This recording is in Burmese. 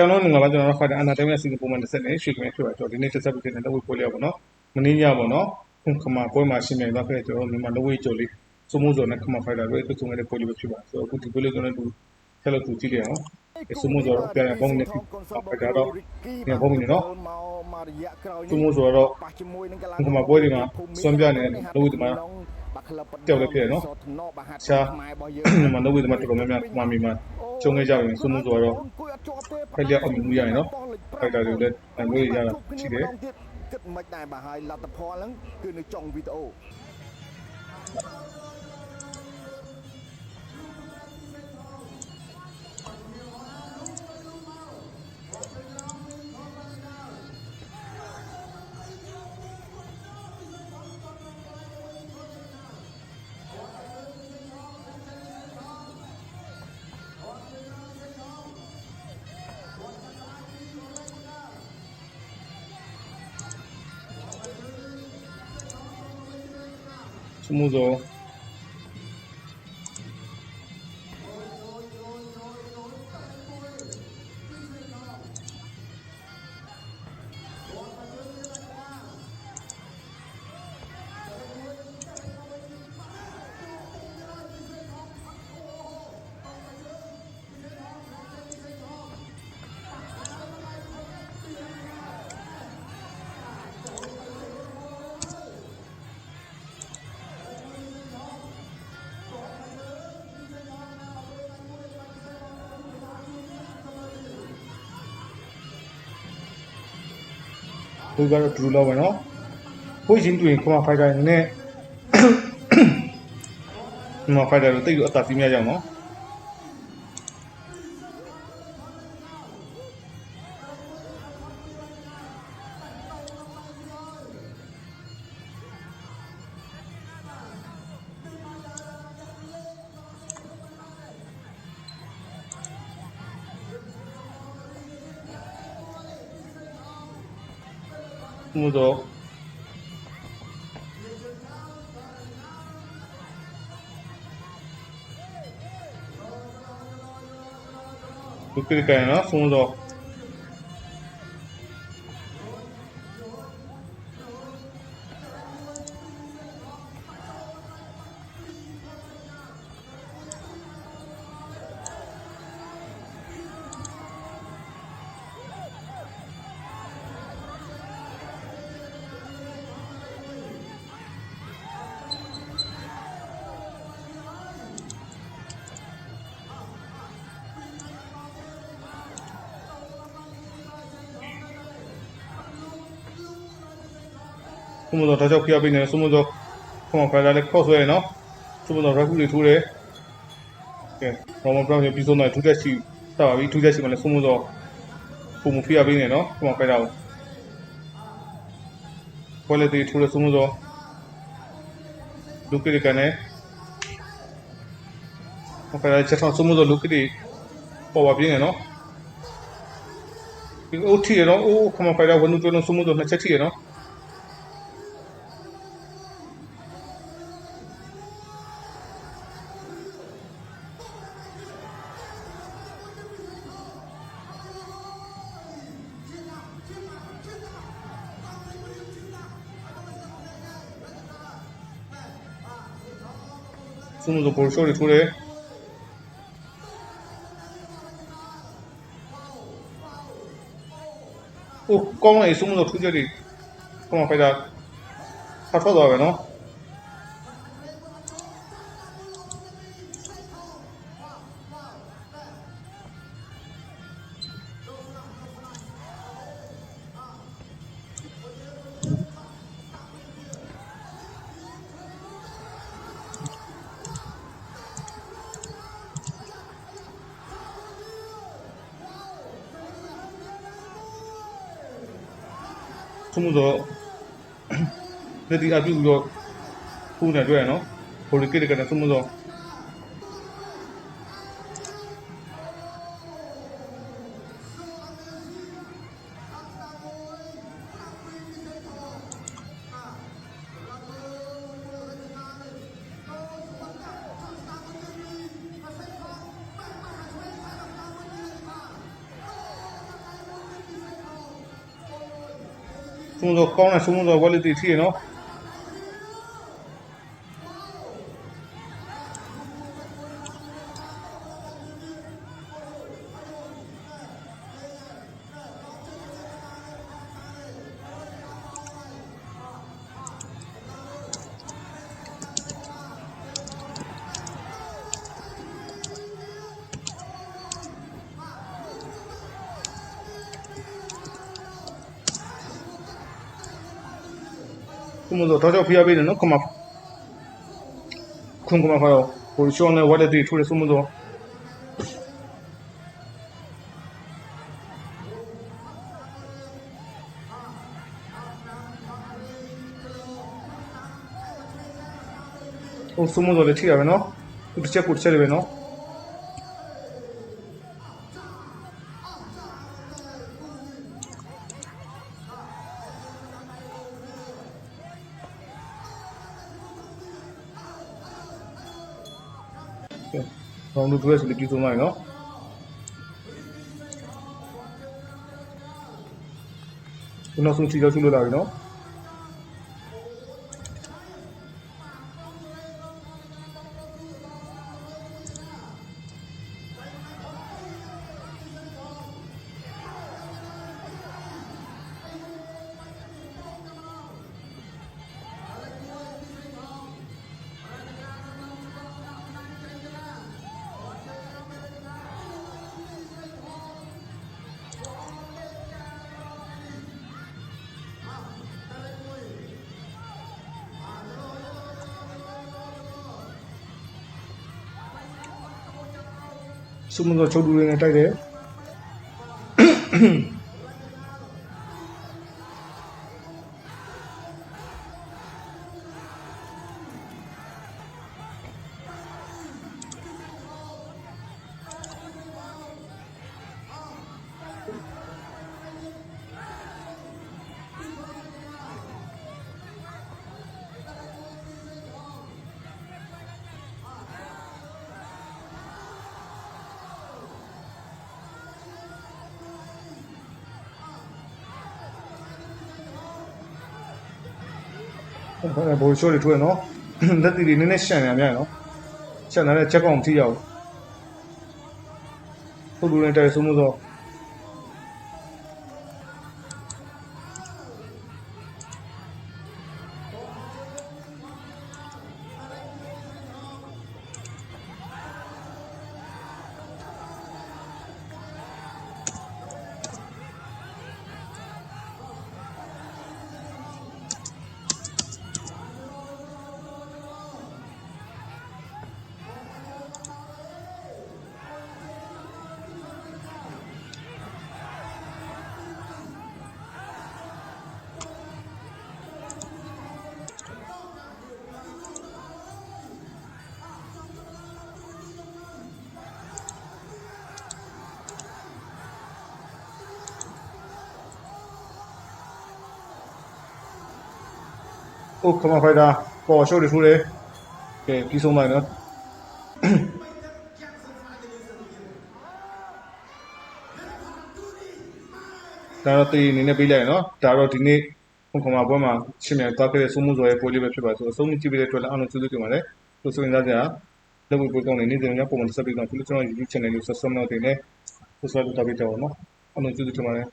ကြောင်လုံးငါပါကျွန်တော်တို့ဖိုက်တာအနာတိုင်းနဲ့စီစဉ်ပုံမှန်တစ်ဆက်နဲ့ရွှေကင်းဖြစ်ပါတော့ဒီနေ့တစ်ဆက်ပြီးတဲ့လက်ဝဲပွဲလေးပေါ့နော်မင်းညပေါ့နော်ခုခမပွဲမှာရှင်းမြန်သွားခဲ့ကျွန်တော်တို့မြန်မာလက်ဝဲကြော်လေးစုံမှုစော်နဲ့ခမဖိုက်တာတွေအတူတူနဲ့ပွဲလေးပဲဖြစ်ပါဆိုတော့အခုဒီပွဲလေးကျွန်တော်တို့ဆက်လက်သူကြည့်ရအောင်စုံမှုဆိုတော့ပြန်ဘုံနဲ့ဖိတ်တာတော့ပြန်ဘုံနေနော်စုံမှုဆိုတော့ခုမှပွဲတွေမှာစွန့်ပြနေတဲ့လက်ဝဲဒီမှာ ကြောက်လည်းဖြစ်ရနော်ရှားမြန်မာလက်ဝဲဒီမှာတော်တော်များများမှမီမှာကျုံခဲ့ကြရင်စုံမှုဆိုတော့ဖိုက်လျက်အောင်မှုရရင်နော်ဖိုက်တာတွေလည်းအငွေရတာရှိတယ် គិតមិនដែរបើហើយលទ្ធផលហ្នឹងគឺនៅចុងវីដេអូ စုံမှုစော သူကတော့ဒူလောက်ပဲနော်ကိုချင်းတူရင်ခမဖိုက်တာနဲ့ခမဖိုက်တာတော့တိတ်တော့အသာစီးမြကြအောင်နော် မှုတော့ဒီကိကရနော်ဆုံးတော့ ဆုံးမတော့တော့ကြောက်ပြပေးနေဆုံးမတော့ခမဖိုက်တာလည်းခေါ့ဆွဲရနော်ဆုံးမတော့ရက်ကူတွေထိုးတယ်ကဲရောမဘရောင်းပြီးဆုံးတော့ထူးချက်ရှိတာပါပြီထူးချက်ရှိမှလည်းဆုံးမတော့ပုံမဖိရပေးနေနော်ခမဖိုက်တာကိုပွဲလေတီထိုးတယ်ဆုံးမတော့လူကိရကနေခမဖိုက်တာချက်ထောင်းဆုံးမတော့လူကိရပေါ်ပါပြင်းနေနော်ဒီအိုတီရနော်အိုးခမဖိုက်တာဝန်နူတွန်းဆုံးမတော့နှစ်ချက်ထိရနော် စုံစုံပေါ်ရှိုးတွေထိုးတယ်။အိုးကောင်းလိုက်စုံစုံထိုးချက်တွေခမဖိုက်တာဖတ်ထွက်သွားပဲနော် စုံစုံတော့လက်တီအပြုတော့ခုနေတွေ့ရနော်။ဘောလကိတကနဲ့စုံစုံတော့စမှုတော့ ကောင်းတဲ့စမှုတော့ quality ထိရ မှုတော့တော့ကြောက်ဖျားပေးတယ်နော်ခမခွန်ခမဖာတော့ဟိုရှောင်းနဲ့ quality ထိုးတဲ့စမှုတော့ဟိုစမှုတော့လည်းထိရပဲနော်သူတစ်ချက်ကိုတစ်ချက်တွေပဲနော် ဘောင်းတို့ dress လေးပြုစုလိုက်နော်ဒီနောက်ဆုံးချီရောက်ချလို့လာပြီနော် စုမတော့ချုပ်တူလေးနဲ့တိုက်တယ် ဘိုးရှိုးတွေထွေးနော်လက်တီတွေနည်းနည်းရှန်နေများနော်ရှန်နေတဲ့ချက်ကောင်ထိရောက်ချုပ်တူလေးတိုက်စုမတော့ ဟိုခမဖိုက်တာပေါ်ရှိုးတွေထွေးတယ်ကဲပြီးဆုံးလိုက်နော်ဒါတော့တေးအနေနဲ့ပေးလိုက်ရနော်ဒါတော့ဒီနေ့ခုခမပွဲမှာရှင်းမြန်သွားခဲ့တဲ့စုမှုစော်ရဲ့ပွဲလေးပဲဖြစ်ပါဆိုအဆုံးကြည့်ပေးတဲ့အတွက်လည်းအားလုံးကျေးဇူးတင်ပါတယ်လို့ဆိုရင်သားကြလက်ဝဲပွဲကောင်းနေနေ့စဉ်ညပုံမှန်ဆက်ပြီးတော့ဒီလိုကျွန်တော် YouTube channel ကို subscribe လုပ်နေတယ် subscribe လုပ်ထားပေးကြပါဦးနော်အားလုံးကျေးဇူးတင်ပါတယ်